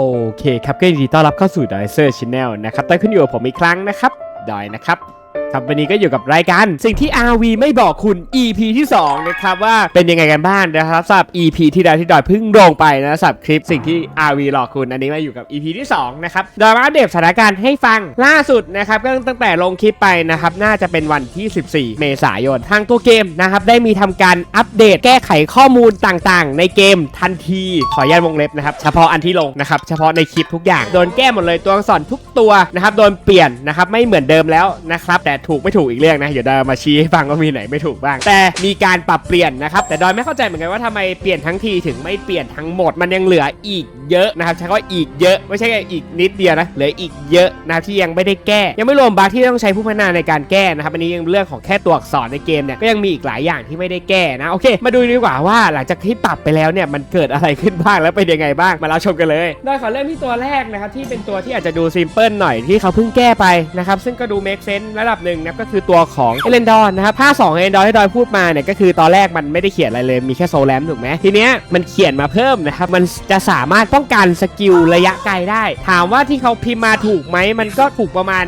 โอเคครับก็ยินดีต้อนรับเข้าสู่ d o y s e r Channel นะครับต้นขึ้นอยู่กับผมอีกครั้งนะครับดอยนะครับ ครับวันนี้ก็อยู่กับรายการสิ่งที่ RV ไม่บอกคุณ EP ที่ 2 นะครับว่าเป็นยังไงกันบ้างนะครับสำหรับ EP ที่ดอยที่ดอยเพิ่งลงไปนะสำหรับคลิปสิ่งที่ RV หลอกคุณอันนี้มาอยู่กับ EP ที่2นะครับดอยมาอัปเดตสถานการณ์ให้ฟังล่าสุดนะครับก็ตั้งแต่ลงคลิปไปนะครับน่าจะเป็นวันที่ 14 เมษายน ทางตัวเกมนะครับได้มีทำการอัปเดตแก้ไขข้อมูลต่างๆ ในเกมทันทีขออนุญาตวงเล็บนะครับเฉพาะอันที่ลงนะครับเฉพาะในคลิปทุกอย่างโดนแก้หมดเลยตัวอักษรทุกตัวนะครับโดนเปลี่ยนนะครับไม่เหมือนเดิมแล้วนะครับแต่ถูกไม่ถูกอีกเรื่องนะ เดี๋ยวดอยมาชี้ให้ฟังว่ามีไหนไม่ถูกบ้าง แต่มีการปรับเปลี่ยนนะครับ แต่ดอยไม่เข้าใจเหมือนกันว่าทำไมเปลี่ยนทั้งทีถึงไม่เปลี่ยนทั้งหมด มันยังเหลืออีกเยอะนะครับ ใช้คำว่าอีกเยอะ ไม่ใช่แค่อีกนิดเดียวนะ เหลืออีกเยอะนะที่ยังไม่ได้แก้ ยังไม่รวมบั๊กที่ต้องใช้ผู้พัฒนาในการแก้นะครับ อันนี้ยังเรื่องของแค่ตัวอักษรในเกมเนี่ย ก็ยังมีอีกหลายอย่างที่ไม่ได้แก้นะ โอเค มาดูดีกว่าว่าหลังจากที่ปรับไปแล้วเนี่ย มันเกิดอะไรขึ้นบ้างแล้วเป็นยังไงบ้าง มารับชมกันเลยโดยขอเริ่มที่ตัวแรกนะครับที่เป็นตัวที่อาจจะดูซิมเพิลหน่อยที่เขาเพิ่งแก้ไปนะครับซึ่งก็ดูเมคเซนส์ระดับหหนึ่งนะก็คือตัวของเอเลนดอนนะครับภาคสองเอเลนดอนที่ดอยพูดมาเนี่ยก็คือตอนแรกมันไม่ได้เขียนอะไรเลยมีแค่โซแลมถูกไหมทีเนี้ยมันเขียนมาเพิ่มนะครับมันจะสามารถป้องกันสกิลระยะไกลได้ ถามว่าที่เขาพิมพ์มาถูกไหมมันก็ถูกประมาณ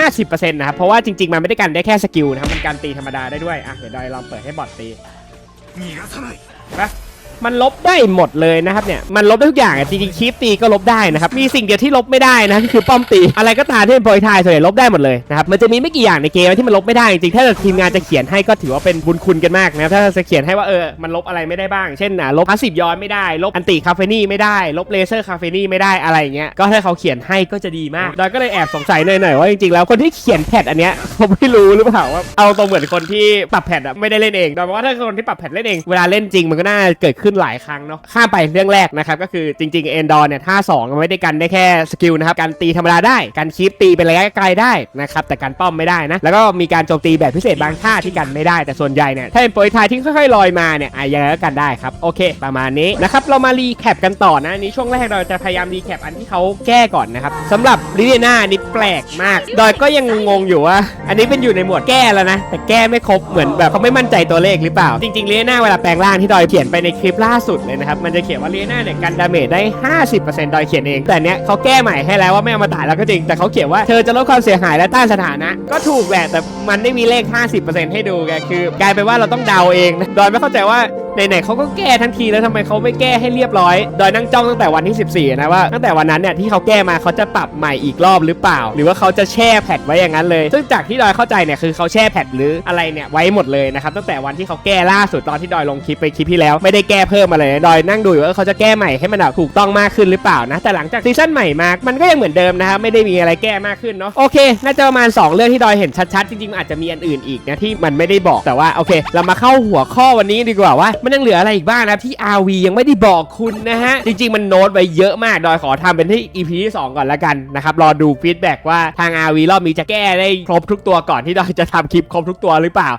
50%นะครับ เพราะว่าจริง ๆ มันไม่ได้กันได้แค่สกิลนะครับ มันการตีธรรมดาได้ด้วย อะ เดี๋ยวดอยลองเปิดให้บอดตีไป มันลบได้หมดเลยนะครับเนี่ยมันลบได้ทุกอย่างอะจริงๆคีปตีก็ลบได้นะครับมีสิ่งเดียวที่ลบไม่ได้นะคือป้อมตีอะไรก็ตามที่เป็นโปรยทายส่วนใหญ่ลบได้หมดเลยนะครับมันจะมีไม่กี่อย่างในเกมที่มันลบไม่ได้จริงๆถ้าทีมงานจะเขียนให้ก็ถือว่าเป็นบุญคุณกันมากนะครับถ้าจะเขียนให้ว่าเออมันลบอะไรไม่ได้บ้างเช่นอะลบพาสซีฟย้อนไม่ได้ ลบอันติคาเฟนี่ไม่ได้ลบเลเซอร์คาเฟนี่ไม่ได้อะไรอย่างเงี้ยก็ถ้าเขาเขียนให้ก็จะดีมากดอยก็เลยแอบสงสัยหน่อยๆว่าจริงๆแล้วคนที่เขียนแพทอันเนี้ยเขาไม่รู้หรือเปล่าว่าเอาตรงเหมือนคนที่ปรับแพทอะไม่ได้เล่นเองดอยบอกว่าถ้าคนที่ปรับแพทเล่นเองเวลาเล่นจริงมันก็น่าเกิดขึ้นหลายครั้งเนาะข้ามไปเรื่องแรกนะครับก็คือจริงๆเอนดอร์เนี่ยท่า2มันไม่ได้กันได้แค่สกิลนะครับการตีธรรมดาได้การคีปตีเป็นระยะไกลได้นะครับแต่การป้อมไม่ได้นะแล้วก็มีการโจมตีแบบพิเศษบางท่าที่กันไม่ได้แต่ส่วนใหญ่เนี่ยถ้าเป็นโปรยทายที่ค่อยๆลอยมาเนี่ยอะยังไงก็กันได้ครับโอเค ประมาณนี้นะครับเรามารีแคปกันต่อนะนี้ช่วงแรกเราจะพยายามรีแคปอันที่เขาแก้ก่อนนะครับสำหรับลิเดียนานี่แปลกมาก ดอยก็ยังงงอยู่ว่า อันนี้เป็นอยู่ในหมวดแก้แล้วนะแต่แก้ไม่ครบเหมือนแบบเขาไม่มั่นใจตัวเลขหรือเปล่า จริงๆลิเดียนาเวลาแปลงร่างที่ดอยเขียนไปในคลิปล่าสุดเลยนะครับ มันจะเขียนว่าเรียนาเนี่ยกันดาเมจได้ 50%ดอยเขียนเอง แต่เนี้ยเขาแก้ใหม่ให้แล้วว่าไม่เอามาตายแล้วก็จริง แต่เขาเขียนว่าเธอจะลดความเสียหายและต้านสถานะ ก็ถูกแหละแต่มันไม่มีเลข 50%ให้ดูไงคือกลายเป็นว่าเราต้องเดาเองนะดอยไม่เข้าใจว่า ไหนๆเขาก็แก้ทั้งทีแล้วทำไมเขาไม่แก้ให้เรียบร้อย ดอยนั่งจ้องตั้งแต่วันที่ 14 นะว่าตั้งแต่วันนั้นเนี่ยที่เขาแก้มาเขาจะปรับใหม่อีกรอบหรือเปล่า หรือว่าเขาจะแช่แพทไว้อย่างนั้นเลย ซึ่งจากที่ดอยเข้าใจเนี่ยคือเขาแช่แพทหรืออะไรเนี่ยไว้หมดเลยนะครับตั้งแต่วันที่เขาแก้ล่าสุดตอนที่ดอยลงคลิปไปคลิปที่แล้วไม่ได้แก้เพิ่มมาเลยดอยนั่งดูอยู่ว่าเขาจะแก้ใหม่ให้มันแบบถูกต้องมากขึ้นหรือเปล่านะแต่หลังจากซีซั่นใหม่มามันก็ยังเหมือนเดิมนะครับไม่ได้มีอะไรแก้มากขึ้นเนาะโอเค น่าจะประมาณ 2 เรื่องที่ดอยเห็นชัดๆจริงๆอาจจะมีอันอื่นอีกนะที่มันไม่ได้บอกแต่ว่าโอเค เรามาเข้าหัวข้อวันนี้ดีกว่าว่ามันยังเหลืออะไรอีกบ้างนะครับที่ RV ยังไม่ได้บอกคุณนะฮะ จริง ๆ มันโน้ตไว้เยอะมาก ดอยขอทำเป็นที่ EP ที่2ก่อนละกันนะครับ รอดูฟีดแบ็กว่าทาง RV รอบนี้จะแก้ได้ครบทุกตัวก่อนที่ดอยจะทำคลิปครบทุกตัวหรือเปล่า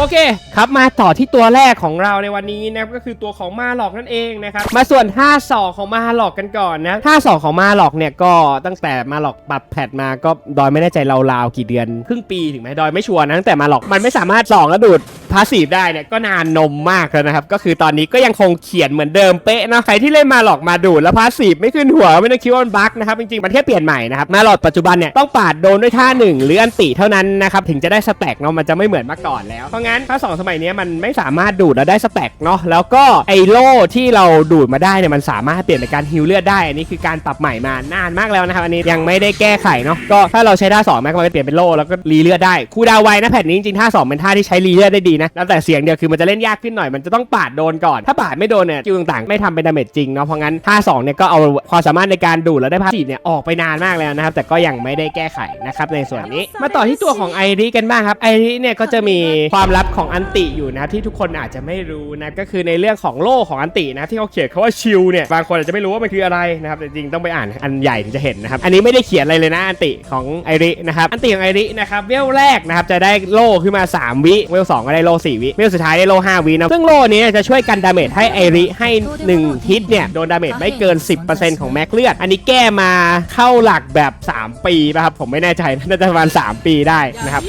โอเคครับมาต่อที่ตัวแรกของเราในวันนี้นะครับก็คือตัวของมาหลอกนั่นเองนะครับมาส่วนท่าสองของมาหลอกกันก่อนนะท่าสองของมาหลอกเนี่ยก็ตั้งแต่มาหลอกปรับแพทมาก็ดอยไม่แน่ใจราวๆกี่เดือนครึ่งปีถึงไหมดอยไม่ชัวร์นะตั้งแต่มาหลอกมันไม่สามารถสองแล้วดูดพาสีฟได้เนี่ยก็นานนมมากแล้วนะครับ ก็คือตอนนี้ก็ยังคงเขียนเหมือนเดิมเป๊ะนะใครที่เล่นมาหลอกมาดูดแล้วพาสีฟไม่ขึ้นหัวไม่ต้องคิดว่ามันบั๊กนะครับจริงๆมันแค่เปลี่ยนใหม่นะครับมาหลอกปัจจุบันเนี่ยต้องปาดโดนด้วยท่าหนึ่งหรืออันติเท่านั้นนะครับถึงจะได้สแต็กเนาะมันจะไม่เหมือนเมื่อก่อนแล้วเพราะงนถ้าสองสมัยนี้มันไม่สามารถดูดแล้วได้สแต็กเนาะแล้วก็ไอโล่ที่เราดูดมาได้เนี่ยมันสามารถเปลี่ยนเป็นการฮิลเลือดได้อันนี้คือการปรับใหม่มานานมากแล้วนะครับอันนี้ยังไม่ได้แก้ไขเนาะก็ถ้าเราใช้ท่าสองแม็กมันก็เปลี่ยนเป็นโล่แล้วก็รีเลือดได้คูลดาวน์ไวนะแผ่นนี้จริงๆท่าสองเป็นท่าที่ใช้รีเลือดได้ดีนะแล้วแต่เสียงเดียวคือมันจะเล่นยากขึ้นหน่อยมันจะต้องปาดโดนก่อน ถ้าปาดไม่โดนเนี่ยคิวต่างๆไม่ทำเป็นดาเมจจริงเนาะเพราะงั้นท่าสองเนี่ยก็เอาความสามารถในการดูดแล้วได้พาสซีฟเนี่ยออกไปนานมากแล้วนะครับแต่ก็ยังไม่ได้แก้ไขนะครับในส่วนนี้มาต่อที่ตัวของไอริกันบ้างครับไอริเนี่ยก็จะมีความลับของอันติอยู่นะที่ทุกคนอาจจะไม่รู้นะก็คือในเรื่องของโล่ของอันตินะที่เขาเขียนเขาว่าชิลเนี่ยบางคนอาจจะไม่รู้ว่ามันคืออะไรนะครับแต่จริงต้องไปอ่านอันใหญ่ถึงจะเห็นนะครับอันนี้ไม่ได้เขียนอะไรเลยนะอันติของไอรินะครับอันติของไอรินะครับเวลแรกนะครับจะได้โลขึ้นมา 3 วิเวลสองก็ได้โล่4วิเวลสุดท้ายได้โล่5วินะซึ่งโลนี้จะช่วยกันดาเมจให้ไอริให้1ทิศเนี่ยโดนดาเมจไม่เกิน 10%ของแม็กเลือดอันนี้แก้มาเข้าหลักแบบ 3 ปีนะครับผมไม่แน่ใจน่าจะประมาณ3ปีได้นะครับ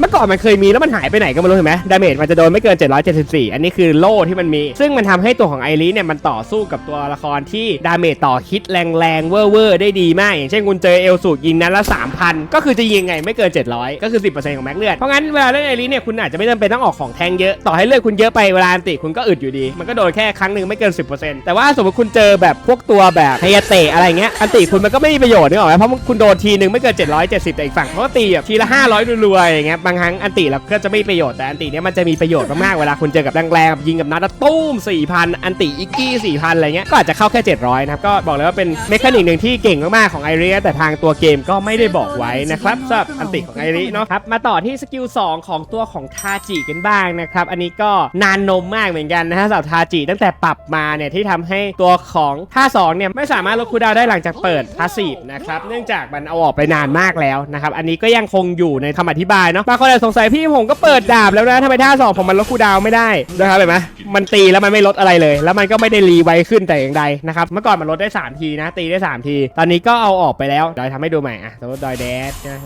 เมื่อก่อนมันเคยมีแล้วมันหายไปไหนก็ไม่รู้เห็นไหมดาเมจมันจะโดนไม่เกิน 774 อันนี้คือโล่ที่มันมี ซึ่งมันทำให้ตัวของไอริสเนี่ยมันต่อสู้กับตัวละครที่ดาเมจต่อคิดแรงๆเวอร์ๆได้ดีมาก อย่างเช่นคุณเจอเอลสูตรยิงนั้นละ3,000 ก็คือจะยิงไงไม่เกิน 700 ก็คือ 10%ของแม็กเลือด เพราะงั้นเวลาเล่นไอริสเนี่ยคุณอาจจะไม่จำเป็นต้องออกของแทงเยอะ ต่อให้เลือดคุณเยอะไปเวลาอันติคุณก็อึดอยู่ดี มันก็โดนแค่ครั้งหนึ่งไม่เกิน 10%แต่ว่าสมมติคุณเจอแบบพวกตัวแบบไฮยาเตะอะไรเงี้ยอันติคุณมันก็ไม่มีประโยชน์นึกออกไหมเพราะคุณโดนทีหนึ่งไม่เกิน770แต่อีกฝั่งเขาก็ตีแบบทีละ500รัวๆอย่างเงี้ยบางครั้งอันติเราก็จะไม่ประโยชน์แต่อันติเนี้ยมันจะมีประโยชน์มากๆเวลาคุณเจอกับแรงๆแบบยิงกับนัดละตุ้ม4,000 อันติอิกกี้4,000 อะไรเงี้ยก็อาจจะเข้าแค่ 700 นะครับ ก็บอกเลยว่าเป็นเมคานิกหนึ่งที่เก่งมากๆของไอริแต่ทางตัวเกมก็ไม่ได้บอกไว้นะครับสำหรับอันติของไอริเนาะครับมาต่อที่สกิล2ของตัวของทาจิกันบ้างนะครับอันนี้ก็นานนมมากเหมือนกันนะฮะสำหรับทาจิตั้งแต่ปรับมาเนี่ยที่ทำให้ตัวของท่า2เนี่ยไม่สามารถลดคูดาวได้หลังจากเปิดพาสซีฟนะครับเนื่องจากมันเอาออกไปนานมากแล้วนะครับอันนี้ก็ยังคงอยู่ในคำอธิบายเนาะคนอาจสงสัยพี่ผมก็เปิดดาบแล้วนะทำไมท่าสองผมมันลดคูดาวไม่ได้นะครับเห็นไหมมันตีแล้วมันไม่ลดอะไรเลย แล้วมันก็ไม่ได้รีไวขึ้นแต่อย่างใดนะครับเมื่อก่อนมันลดได้ 3 ทีนะ ตีได้ 3 ที ตอนนี้ก็เอาออกไปแล้วดอยทำให้ดูใหม่อะสมมติดอยแดดนะ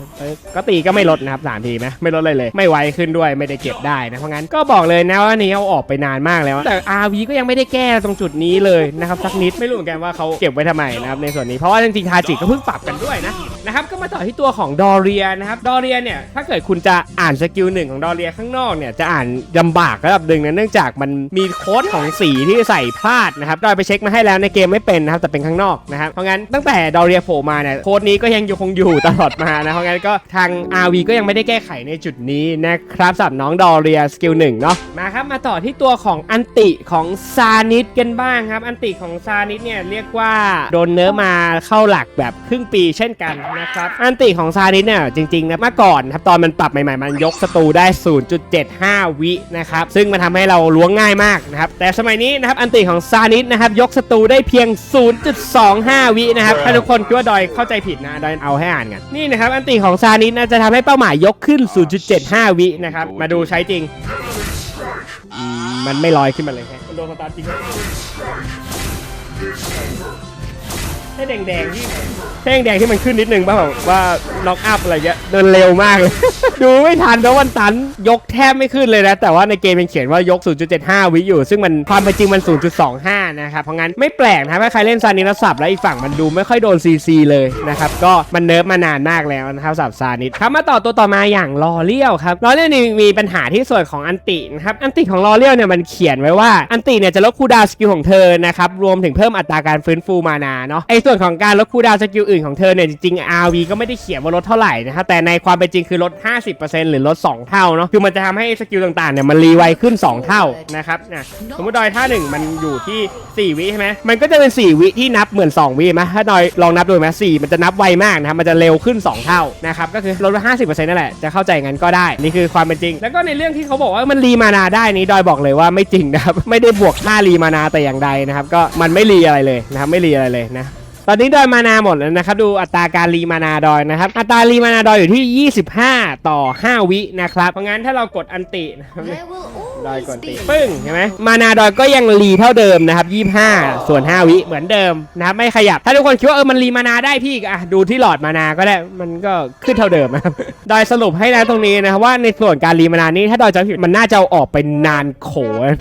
ก็ตีก็ไม่ลดนะครับสามทีไหมไม่ลดเลยเลย ไม่ไวขึ้นด้วยไม่ได้เก็บได้นะเพราะงั้นก็บอกเลยนะว่านี้เอาออกไปนานมากแล้ว แต่ RV ก็ยังไม่ได้แก้ตรงจุดนี้เลยนะครับสักนิดไม่รู้เหมือนกันว่าเขาเก็บไว้ทำไมนะครับในส่วนนี้เพราะว่าจริงๆทาจิก็เพิ่งปรับกันด้วยนะนะครับก็มาต่อที่ตัวของดอเรียนะครับดอเรียเนี่ยถ้าเกิดคุณจะอ่านสกิลหนึ่งของดอเรียข้างนอกเนี่ยจะอ่านลำบากระดับหนึ่งนะเนื่องจากมันมีโค้ดของสีที่ใส่พลาดนะครับดอยไปเช็คมาให้แล้วในเกมไม่เป็นนะครับแต่เป็นข้างนอกนะครับเพราะงั้นตั้งแต่ดอเรียโผล่มาเนี่ยโค้ดนี้ก็ยังอยู่คงอยู่ตลอดมานะเพราะงั้นก็ทาง RV ก็ยังไม่ได้แก้ไขในจุดนี้นะครับสำหรับน้องดอเรียสกิลหนึ่งเนาะมาครับมาต่อที่ตัวของอันติของซานิสกันบ้างครับ อันติของซานิสเนี่ยเรียกว่าโดนเนื้อมาเข้าหลักแบบครึ่งปีเช่นกันนะครับอันติของซานิสเนี่ยจริงๆนะเมื่อก่อนครับตอนมันปรับใหม่ๆมันยกศัตรูได้ 0.75 วินะครับ ซึ่งมันทำให้เราล้วงง่ายมากนะครับ แต่สมัยนี้นะครับ อันติของซานิสนะครับ ยกศัตรูได้เพียง 0.25 วินะครับ ถ้าทุกคนคิดว่าดอยเข้าใจผิดนะ ดอยเอาให้อ่านกัน นี่นะครับ อันติของซานิสนะจะทำให้เป้าหมายยกขึ้น 0.75 วินะครับ มาดูใช้จริงอืมมันไม่ลอยขึ้นมาเลยแค่มันโดนสตาร์ทจริงให้แดงๆที่ให้แดงๆที่มันขึ้นนิดนึงป่ะแบบว่าน็อกอัพอะไรเงี้ยเดินเร็วมากเลย ดูไม่ทันเพราะวันตันยกแทบไม่ขึ้นเลยนะ แต่ว่าในเกมมันเขียนว่ายก 0.75 วิอยู่ ซึ่งมันความเป็นจริงมัน 0.25 นะครับ เพราะงั้นไม่แปลกนะถ้าใครเล่นซานิสแล้วสับแล้วอีกฝั่งมันดูไม่ค่อยโดน CC เลยนะครับ ก็มันเนิร์ฟมานานมากแล้วนะครับสับซานิสครับมาต่อตัวต่อมาอย่างลอเลียวครับลอเลียวนี่มีปัญหาที่ส่วนของอันตินะครับอันติของลอเลียวเนี่ยมันเขียนไว้ว่าอันติเนี่ยจะลดคูดาวสกิลของเธอนะครับรวมถึงเพิ่มอัตราการฟื้นฟูมานาเนาะไอส่วนของการลดคูดาวสกิลอื่นของเธอเนี่ยจริงๆ RV ก็ไม่ได้เขียนว่าลดเท่าไหร่นะครับแต่ในความเป็นจริงคือลด50%หรือลด 2 เท่าเนาะคือมันจะทำให้สกิลต่างๆเนี่ยมันรีไวขึ้น 2 เท่านะครับนะสมมติดอยท่าหนึ่งมันอยู่ที่ 4 วิใช่ไหมมันก็จะเป็น 4 วิที่นับเหมือน 2 วิไหมถ้าดอยลองนับดูไหม4มันจะนับไวมากนะครับมันจะเร็วขึ้น 2 เท่านะครับก็คือลดไป50%นั่นแหละจะเข้าใจงั้นก็ได้นี่คือความเป็นจริง แล้วก็ในเรื่องที่เขาบอกว่ามันรีมานาได้นี้ดอยบอกเลยว่าไม่จริงนะครับไม่ได้บวกค่ารีมานาแต่อย่างใดนะครับก็มันไม่รีอะไรเลยนะครับไม่รีอะไรเลยนะ ตอนนี้ดอยมานาหมดแล้วนะครับ ดูอัตราการรีมานาดอยนะครับ อัตรารีมานาดอยอยู่ที่ 25 ต่อ 5 วินะครับ เพราะงั้นถ้าเรากดอันตินะครับ I will ดอยกด always ติ be ปึ้งใช่ไหมมานาดอยก็ยังรีเท่าเดิมนะครับ 25 ส่วน 5 วิเหมือนเดิมนะครับไม่ขยับ ถ้าทุกคนคิดว่าเออมันรีมานาได้พี่ก็อะดูที่หลอดมานาก็ได้มันก็ขึ้นเท่าเดิมนะครับดอยสรุปให้นะตรงนี้นะครับว่าในส่วนการรีมานานี้ถ้าดอยจะผิดมันน่าจะเอาออกไปนานโข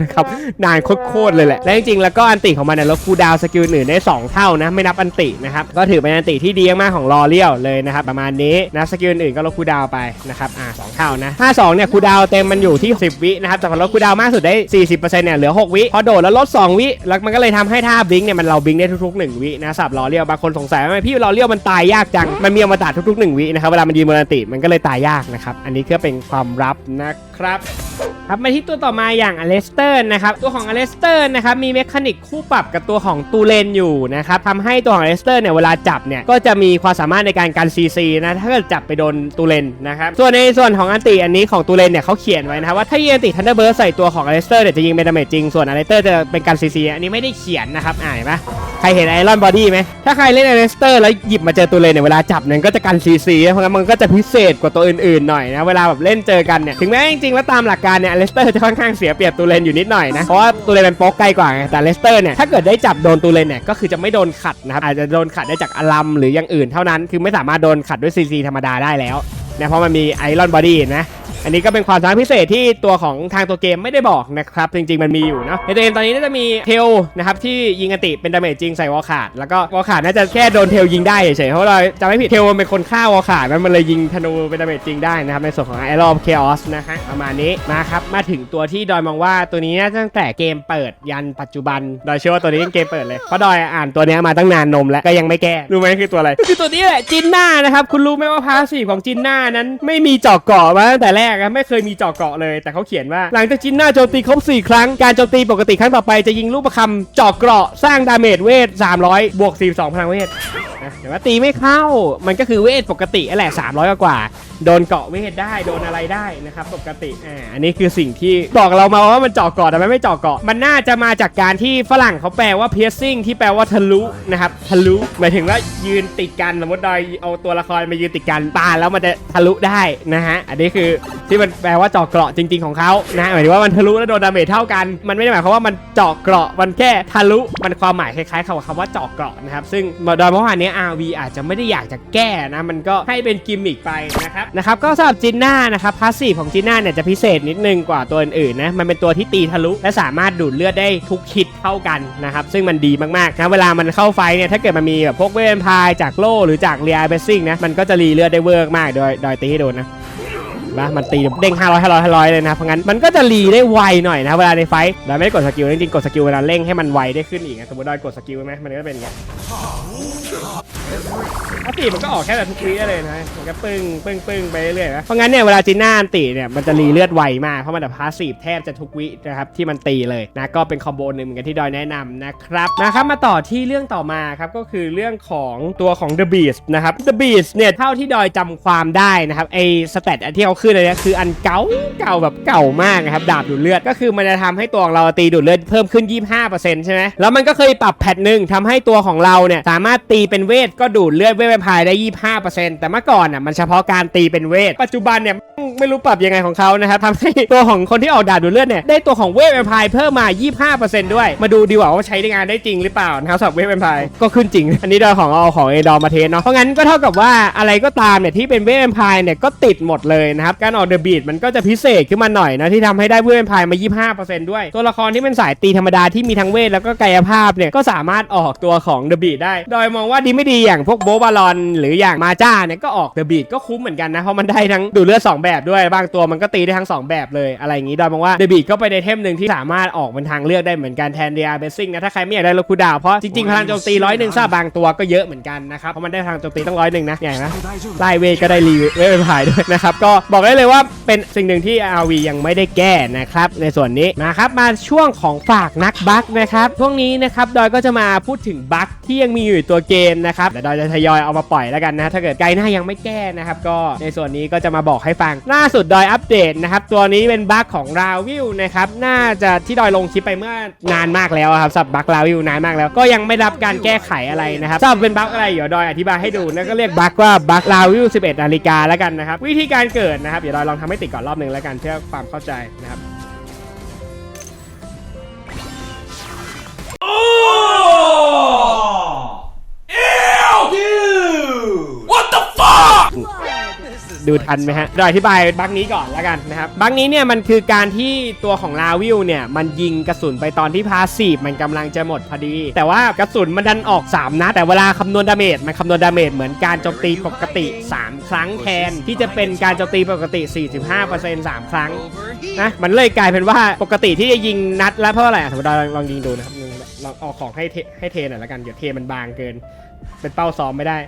นะครับนานโคตรๆเลยแหละและจริงๆแล้วก็อันติของมันเนี่ยลดคูลดาวน์สกิลอื่นได้ 2 เท่านะไม่นับอันตินะครับก็ถือเป็นอันติที่ดีมากของลอเลียวเลยนะครับประมาณนี้นะสกิลอื่นก็ลดคูดาวไปนะครับอ่าสองเท่านะถ้าสองเนี่ยคูดาวเต็มมันอยู่ที่ 10 วินะครับแต่พอลดคูดาวมากสุดได้ 40%เนี่ยเหลือ 6 วิพอโดดแล้วลด 2 วิแล้วมันก็เลยทำให้ท่าบิงก์เนี่ยมันเราบิงก์ได้ทุกๆ 1 วินะสับลอเลียวบางคนสงสัยว่าทำไมพี่ลอเลียวมันตายยากจังมันมีอมตะทุกๆ 1 วินะครับเวลามันยืนบนอันติมันก็เลยตายยากนะครับอันนี้ก็เป็นความลับนะครับครับมาที่ตัวต่อมาอย่างอเลสเตอร์นะครับตัวของอเลสเตอร์นะครับมีเมคานิกคู่ปรับกับตัวของตูเลนอยู่นะครับทำให้ตัวของอเลสเตอร์เนี่ยเวลาจับเนี่ยก็จะมีความสามารถในการกันซีซีนะถ้าเกิดจับไปโดนตูเลนนะครับส่วนในส่วนของอันติอันนี้ของตูเลนเนี่ยเขาเขียนไว้นะครับว่าถ้ายิงอันติทันเดอร์เบิร์ใส่ตัวของอเลสเตอร์เนี่ยจะยิงเป็นดาเมจจริงส่วนอเลสเตอร์จะเป็นการซีซีอันนี้ไม่ได้เขียนนะครับอ่านเห็นปะใครเห็นไอรอนบอดี้ไหมถ้าใครเล่นอเลสเตอร์แล้วหยิบมาเจอตูเลนเนี่ยเวลาจับเนี่ยก็จะกันซีซีเพราะงั้นมันก็จะพิเศษกว่าตัวอื่นๆหน่อยนะเวลาแบบเล่นเจอกันเนี่ยถึงแม้จริงๆแล้วตามหลักการเนี่ยอเลสเตอร์จะค่อนข้างเสียเปรียบตูเลนอยู่นิดหน่อยนะเพราะว่าตูเลนเป็นโป๊กไกลกว่าแต่เลสเตอร์เนี่ยถ้าเกิดได้จับโดนตูเลนเนี่ยก็คือจะไม่โดนขัดนะครับอาจจะโดนขัดได้จากอลัมหรืออย่างอื่นเท่านั้น คือไม่สามารถโดนขัดด้วยซีซีธรรมดาได้แล้วนะเพราะมันมีไอรอนบอดี้นะ อันนี้ก็เป็นความสามารถพิเศษที่ตัวของทางตัวเกมไม่ได้บอกนะครับ จริง ๆ มันมีอยู่เนาะในตัวเกมตอนนี้น่าจะมีเทลนะครับที่ยิงอติเป็นดาเมจจริงใส่วอลขาดแล้วก็วอลขาดน่าจะแค่โดนเทลยิงได้เฉยๆเพราะเราจำไม่ผิดเทลมันเป็นคนฆ่าวอลขาดมันมันเลยยิงธนูเป็นดาเมจจริงได้นะครับในส่วนของไอรอบเคออสนะฮะประมาณนี้มาครับมาถึงตัวที่ดอยมองว่าตัวนี้นตั้งแต่เกมเปิดยันปัจจุบันดอยเชื่อว่าตัวนี้ยังเกมเปิดเลยเพราะดอยอ่านตัวนี้มาตั้งนานนมแล้วก็ยังไม่แก้รู้ไหมคือตัวอะไรคือตัวนี้แหละจินน่านะครับคุณรู้ไหมว่าพาสีของจินน่านั้นไม่มีจาะเกาะมาตั้งแต่แรกนะไม่เคยมีเจาะเกาะเลย แต่เขาเขียนว่า หลังจากจินน่าโจมตีครบ 4 ครั้ง การโจมตีปกติครั้งต่อไปจะยิงลูกประคำเจาะเกราะสร้างดาเมจเวท300 บวก 42 พลังเวทนะแต่ว่าตีไม่เข้ามันก็คือเวทปกติแหละ300 กว่า โดนเกาะเวทได้โดนอะไรได้นะครับปกติอ่าอันนี้คือสิ่งที่บอกเรามาว่ามันเจาะเกาะแต่มันไม่เจาะเกาะ มันน่าจะมาจากการที่ฝรั่งเขาแปลว่า piercing ที่แปลว่าทะลุนะครับทะลุหมายถึงว่ายืนติดกันสมมติดอยเอาตัวละครมายืนติดกันปาแล้วมันจะทะลุได้นะฮะอันนี้คือที่มันแปลว่าเจาะเกราะจริง ๆของเขานะหมายถึงว่ามันทะลุแล้วโดนดาเมจเท่ากัน มันไม่ได้หมายความว่ามันเจาะเกราะมันแค่ทะลุมันความหมายคล้ายๆคำว่าคำว่าเจาะเกราะนะครับซึ่งโดยเมื่อวานนี้ RV อาจจะไม่ได้อยากจะแก้นะ มันก็ให้เป็นกิมมิกไปนะครับนะครับก็สำหรับจินน่านะครับพาสซีฟของจินน่าเนี่ยจะพิเศษนิดนึงกว่าตัวอื่นๆนะมันเป็นตัวที่ตีทะลุและสามารถดูดเลือดได้ทุกฮิตเท่ากันนะครับซึ่งมันดีมากๆนะเวลามันเข้าไฟเนี่ยถ้าเกิดมันมีแบบพวกเวนพายจากโล่หรือจากเรียเบสซิ่งนะมันก็จะรีเลือดได้เวิร์กมากโดยโดยตีให้โดนนะนะมันตีเด้ง 500 500 500 เลยนะ เพราะงั้นมันก็จะรีได้ไวหน่อยนะเวลาในไฟเราไม่ได้กดสกิลจริงๆกดสกิลเวลาเร่งให้มันไวได้ขึ้นอีกนะสมมติเรากดสกิลไหมมันก็เป็นอย่างเงี้ย every ถ้าตีมันก็ออกแค่แบบทุกวีเลยนะมันก็ปึ้งปึ้งปึ้งไปเรื่อยๆนะเพราะงั้นเนี่ยเวลาจีน่าอันตีเนี่ยมันจะรีเลือดไวมากเพราะมันแบบพาสซีฟแทบจะทุกวินะครับที่มันตีเลยนะก็เป็นคอมโบหนึ่งเหมือนกันที่ดอยแนะนำนะครับนะครับมาต่อที่เรื่องต่อมาครับก็คือเรื่องของตัวของ The Beast นะครับ The Beast เนี่ยเท่าที่ดอยจำความได้นะครับไอสเตตที่เขาขึ้นเลยเนี่ยคืออันเก่าเก่าแบบเก่ามากนะครับดาบดูดเลือดก็คือมันจะทำให้ตัวของเราตีดูดเลือดเพิ่มขึ้น 25%ใช่ไหมแล้วมันก็เคยปรับแพทหนึ่งทำให้ตัวของเราเนี่ยสามารถตีเป็นเวทก็ดูดเลือดเวทแวมไพร์ได้25%แต่เมื่อก่อนอะมันเฉพาะการตีเป็นเวท ปัจจุบันเนี่ยไม่รู้ปรับยังไงของเขานะครับทำให้ตัวของคนที่ออกดาบดูดเลือดเนี่ยได้ตัวของเวทแวมไพร์เพิ่มมา 25%ด้วย มาดูดีกว่าว่าใช้ได้งานได้จริงหรือเปล่านะครับสำหรับเวทแวมไพร์ก็ขึ้นจริง อันนี้ดยของเอาของเอดอมาเทสเนาะเพราะงั้นก็เท่ากับว่าอะไรก็ตามเนี่ยที่เป็นเวทแวมไพร์เนี่ยก็ติดหมดเลยนะครับการออกเดอะบีดมันก็จะพิเศษขึ้นมาหน่อยนะที่ทำให้ได้เวทแวมไพร์มา 25%ด้วย ตัวละครที่เป็นสายตีธรรมดาที่มีทั้งเวทแล้วก็กายภาพเนี่ยก็สามารถออกตัวของเดอะบีดได้ โดยมองว่าดีไม่ดีอย่างพวกโบบาลอนหรืออย่างมาจ้าเนี่ยก็ออกเดอะบีดก็คุ้มเหมือนกันนะ เพราะมันได้ทั้งดูดเลือดสองแบบด้วย บางตัวมันก็ตีได้ทั้งสองแบบเลยอะไรอย่างนี้โดยมองว่าเดอะบีดก็ไปในเทมหนึ่งที่สามารถออกเป็นทางเลือกได้เหมือนกันแทนเดียเบสซิ่งนะถ้าใครไม่อยากได้ลูกคูดาวเพราะจริงๆพลังโจมตีร้อยหนึ่งซะบางตัวก็เยอะเหมือนกันนะครับเพราะมันได้พลังโจมตีต้องร้อยหนึ่งนะอย่างนะไล่เวทก็ได้รีเวทเป็นพายด้วยนะครับก็บอกได้เลยว่าเป็นสิ่งหนึ่งที่ RV ยังไม่ได้แก้นะครับในส่วนนี้นะครับมาช่วงของฝากนักบัคนะครับช่วงนี้นะครับดอยก็จะมาพูดถึงบัคที่ยังมีอยู่ตัวเกมนะครับเดี๋ยวดอยจะทยอยเอามาปล่อยแล้วกันนะ ถ้าเกิดไกด์หน้ายังไม่แก้นะครับ ก็ในส่วนนี้ก็จะมาบอกให้ฟัง ล่าสุดดอยอัปเดตนะครับ ตัวนี้เป็นบัคของราวิวนะครับ น่าจะที่ดอยลงคลิปไปเมื่อนานมากแล้วครับสับบัคราวิวนานมากแล้ว ก็ยังไม่รับการแก้ไขอะไรนะครับสำหรับเป็นบัคอะไรเดี๋ยวดอยอธิบายให้ดูนะก็เรียกบัคว่าบัคราวิว 11นาฬิกาแล้วกันนะครับ วิธีการเกิดนะครับเดี๋ยวดอยลองทำให้ติดก่อนรอบหนึ่งแล้วกันเพื่อความเข้าใจนะครับ ดูทันไหมฮะเดี๋ยวอธิบายบัคนี้ก่อนแล้วกันนะครับบัคนี้เนี่ยมันคือการที่ตัวของลาวิวเนี่ยมันยิงกระสุนไปตอนที่พาสซีฟมันกำลังจะหมดพอดี แต่ว่ากระสุนมันดันออก 3นัดแต่เวลาคำนวณดาเมจมันคำนวณดาเมจเหมือนการโจมตีปกติ 3 ครั้งแทน ที่จะเป็นการโจมตีปกติ 45% 3 ครั้ง นะมันเลยกลายเป็นว่าปกติที่จะยิงนัดละเท่าไหร่อะสมมติเราลองยิงดูนะครับลอง ออาของให้เทให้เทหน่อยละกันเดี๋ยวเทมันบางเกิน เป็นเป้าซ้อมไม่ได้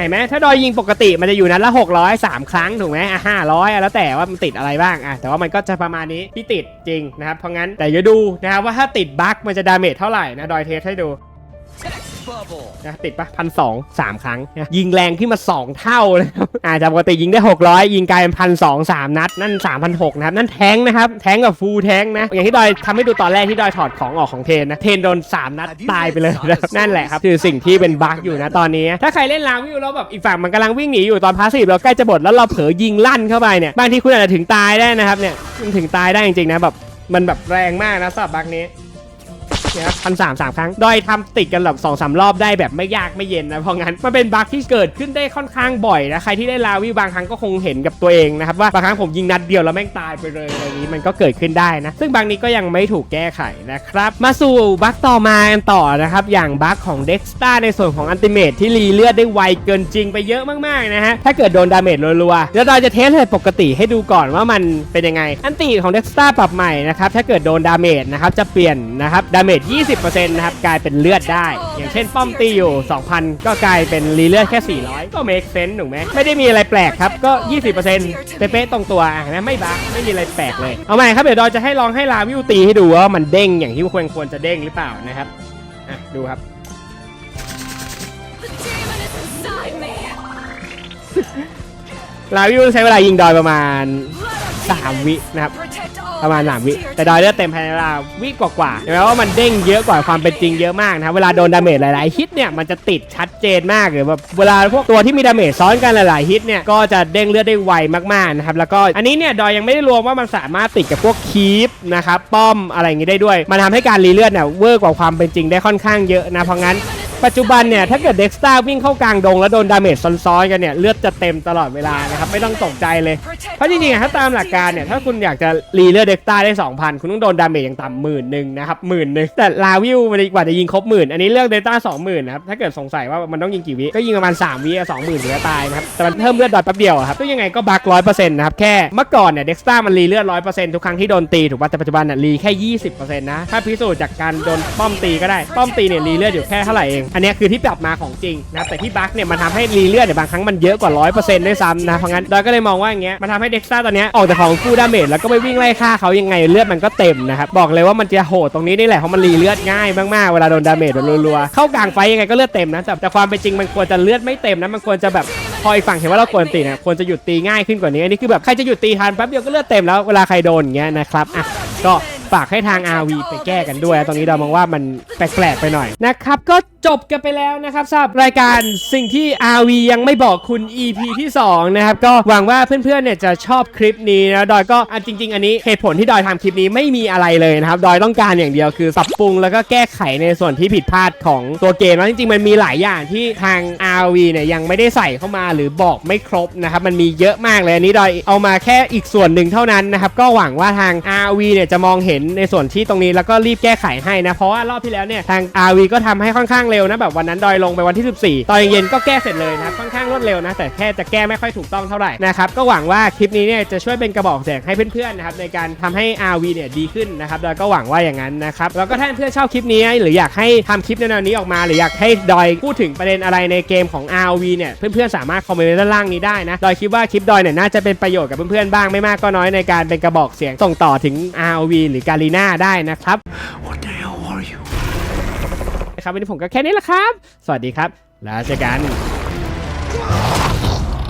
เห็นไหมถ้าดอยยิงปกติมันจะอยู่นั้นละหกร้อยสามครั้งถูกไหมอะห้าร้อยแล้วแต่ว่ามันติดอะไรบ้างอะแต่ว่ามันก็จะประมาณนี้ที่ติดจริงนะครับเพราะงั้นแต่อย่าดูนะครับว่าถ้าติดบั๊กมันจะดาเมจเท่าไหร่นะดอยเทสให้ดู นะติดปะพันสองสามครั้งนะยิงแรงขึ้นมา 2 เท่านะครับอาจจะปกติยิงได้ 600 ยิงกลายเป็นพันสองสามนัด นั่น3 0 0นะครับ นั่นแทงค์นะครับ แทงค์กับฟูลแทงค์นะ อย่างที่ดอยทำให้ดูตอนแรกที่ดอยถอดของออกของเทนนะ เทนโดน 3 นัดตายไปเลยนะครับนั่นแหละครับ คือสิ่งที่เป็นบั๊กอยู่นะตอนนี้ ถ้าใครเล่นลาวิวแล้วแบบอีกฝั่งมันกำลังวิ่งหนีอยู่ตอนพาสซีฟเราใกล้จะบดแล้วเราเผลอยิงลั่นเข้าไปเนี่ยบางทีคุณอาจจะถึงตายได้นะครับเนี่ยมันถึงตายได้จริงๆนะแบบมันแบบแรงมากนะสำหรับบั๊กนี้เนี่ยพันสามสามครั้ง โดยทำติดกันแบบสองสามรอบได้แบบไม่ยากไม่เย็นนะเพราะงั้นมันเป็นบั๊กที่เกิดขึ้นได้ค่อนข้างบ่อยนะใครที่ได้ลาวิบางครั้งก็คงเห็นกับตัวเองนะครับว่าบางครั้งผมยิงนัดเดียวแล้วแม่งตายไปเลยอะไรนี้มันก็เกิดขึ้นได้นะ ซึ่งบางนี้ก็ยังไม่ถูกแก้ไขนะครับ มาสู่บั๊กต่อมากันต่อนะครับ อย่างบั๊กของเด็กสตาในส่วนของอันติเมทที่รีเลือดได้ไวเกินจริงไปเยอะมากๆนะฮะถ้าเกิดโดนดาเมจรัวๆเดี๋ยวเราจะเทสเลยปกติให้ดูก่อนว่ามันเป็นยังไง อันติของเด็กสตาปรับใหม่นะครับถ้าเกิดโดนดาเมจนะครับจะเปลี่ยนนะครับดาเมจ20%นะครับกลายเป็นเลือดได้ อย่างเช่นป้อมตีอยู่ 2,000 ก็กลายเป็นรีเลือดแค่ 400 ก็ make sense ถูกไหมไม่ได้มีอะไรแปลกครับก็ 20%เป๊ะๆตรงตัวนะไม่บักไม่มีอะไรแปลกเลย เอาใหม่ครับเดี๋ยวเราจะให้ลองให้ลาวิวตีให้ดูว่ามันเด้งอย่างที่ควรควรจะเด้งหรือเปล่านะครับอะดูครับลาวิวใช้เวลายิงดอยประมาณ 3 วินะครับ ประมาณ that 3วิ แต่ดอยเลือดเต็มภายในเวลาวิกว่าๆเห็นไหมว่ามันเด้งเยอะกว่าความเป็นจริงเยอะมากนะครับเวลาโดนดาเมจหลายๆฮิตเนี่ยมันจะติดชัดเจนมากเลยแบบเวลาพวกตัวที่มีดาเมจซ้อนกันหลายๆฮิตเนี่ยก็จะเด้งเลือดได้ไวมากๆนะครับแล้วก็อันนี้เนี่ยดอยยังไม่ได้รวมว่ามันสามารถติดกับพวกคีปนะครับป้อมอะไรอย่างงี้ได้ด้วย มันทำให้การรีเลือดเนี่ยเวอร์กว่าความเป็นจริงได้ค่อนข้างเยอะนะเพราะงั้น ปัจจุบันเนี่ยถ้าเกิดเด็กสตาร์วิ่งเข้ากลางดงแล้วโดนดาเมจซ้อนๆกันเนี่ยเลือดจะเต็มตลอดเวลานะครับไม่ต้องตกใจเลย เพราะจริงๆอะถ้าตามหลักการเนี่ยถ้าคุณอยากจะรีเลือดเด็กสตาร์ได้ 2,000 คุณต้องโดนดาเมจอย่างต่ำหมื่นหนึ่งนะครับหมื่นหนึ่งแต่ลาวิวมันดีกว่าจะยิงครบหมื่นอันนี้เลือกเดต้าสองหมื่นนะครับถ้าเกิดสงสัยว่ามันต้องยิงกี่วิก็ยิงประมาณ3วิสองหมื่นถึงจะตายนะครับแต่มันเพิ่มเลือดดอยแป๊บเดียวอะครับก็ยังไงก็บักร้อยเปอร์เซ็นต์นะครับแค่เมื่อก่อนเนี่ยเด็กสตาร์มันรีเลือดร้อยเปอร์เซ็นต์ทุกครั้งที่โดนตีถูกป่ะแต่ปัจจุบันน่ะรีแค่ยี่สิบเปอร์เซ็นต์นะถ้าพิสูจน์จากการโดนป้อมตีก็ได้ป้อมตีเนี่ยรีเลือดอยู่แค่เท่าไหร่เองอันนี้คือที่ปรับมาของจริงนะแต่ที่บักเนี่ยมันทำให้รีเลือดเนี่ยบางครั้งมันเยอะกว่าร้อยเปอร์เซ็นต์ด้วยซ้ำนะเพราะงั้นดอยก็เลยมองว่าอย่างเงี้ยมันทำให้เด็กสตาร์ตอนเนี้ยออกจากของฟูดาเมจแล้วก็ไปวิ่งไล่ฆ่าเขายังไงเลือดมันก็เต็มนะครับบอกเลยว่ามันจะโหดตรงนี้นี่แหละเพราะมันรีเลือดง่ายมากๆเวลาโดนดาเมจรัวๆเข้ากลางไฟยังไงก็เลือดเต็มนะแต่แต่ความเป็นจริงมันควรจะเลือดไม่เต็มนะมันควรจะแบบพออีกฝั่งเห็นว่าเราควรตีนี่ยควรจะหยุดตีง่ายขึ้นกว่านี้อันนี้คือแบบใครจะหยุดตีทันแป๊บเดียวก็เลือดเต็มแล้วเวลาใครโดนอย่างเงี้ยนะครับอะก็ ฝากให้ทาง RV ไปแก้กันด้วยตรงนี้เรามองว่ามันแปลกๆไปหน่อยนะครับ ก็จบกันไปแล้วนะครับสำหรับรายการสิ่งที่ RV ยังไม่บอกคุณ EP ที่สองนะครับ ก็หวังว่าเพื่อนๆเนี่ยจะชอบคลิปนี้นะดอยก็อะจริง ๆ อันนี้เหตุผลที่ดอยทำคลิปนี้ไม่มีอะไรเลยนะครับดอยต้องการอย่างเดียวคือปรับปรุงแล้วก็แก้ไขในส่วนที่ผิดพลาดของตัวเกมแล้วจริงๆมันมีหลายอย่างที่ทาง RV เนี่ยยังไม่ได้ใส่เข้ามาหรือบอกไม่ครบนะครับมันมีเยอะมากเลยอันนี้ดอยเอามาแค่อีกส่วนหนึ่งเท่านั้นนะครับก็หวังว่าทาง RV เนี่ยจะมองเห็นในส่วนที่ตรงนี้แล้วก็รีบแก้ไขให้นะ เพราะว่ารอบที่แล้วเนี่ยทาง RV ก็ทำให้ค่อนข้างเร็วนะแบบวันนั้นดอยลงไปวันที่ 14 ตอนเย็นก็แก้เสร็จเลยนะค่อนข้างรวดเร็วนะ แต่แค่จะแก้ไม่ค่อยถูกต้องเท่าไหร่นะครับก็หวังว่าคลิปนี้เนี่ยจะช่วยเป็นกระบอกเสียงให้เพื่อนๆนะครับในการทำให้ RV เนี่ยดีขึ้นนะครับดอยก็หวังว่าอย่างนั้นนะครับแล้วก็ถ้าเพื่อนๆชอบคลิปนี้ หรืออยากให้ทำคลิปแนวนี้ออกมา หรืออยากให้ดอยพูดถึงประเด็นอะไรในเกมของ RV เนี่ยเพื่อนๆสามารถคอมเมนต์ด้านล่างนี้ได้นะดอยคิดว่าคลิปดอยเนี่ยน่าจะเป็นประโยชน์กับเพื่อนๆบ้างไม่มากก็น้อยในการเป็นกระบอกเสียงส่งต่อถึง RV หรือการีนาได้นะครับ What the hell are you? นะครับวันนี้ผมก็แค่นี้แหละครับ สวัสดีครับ แล้วเจอกัน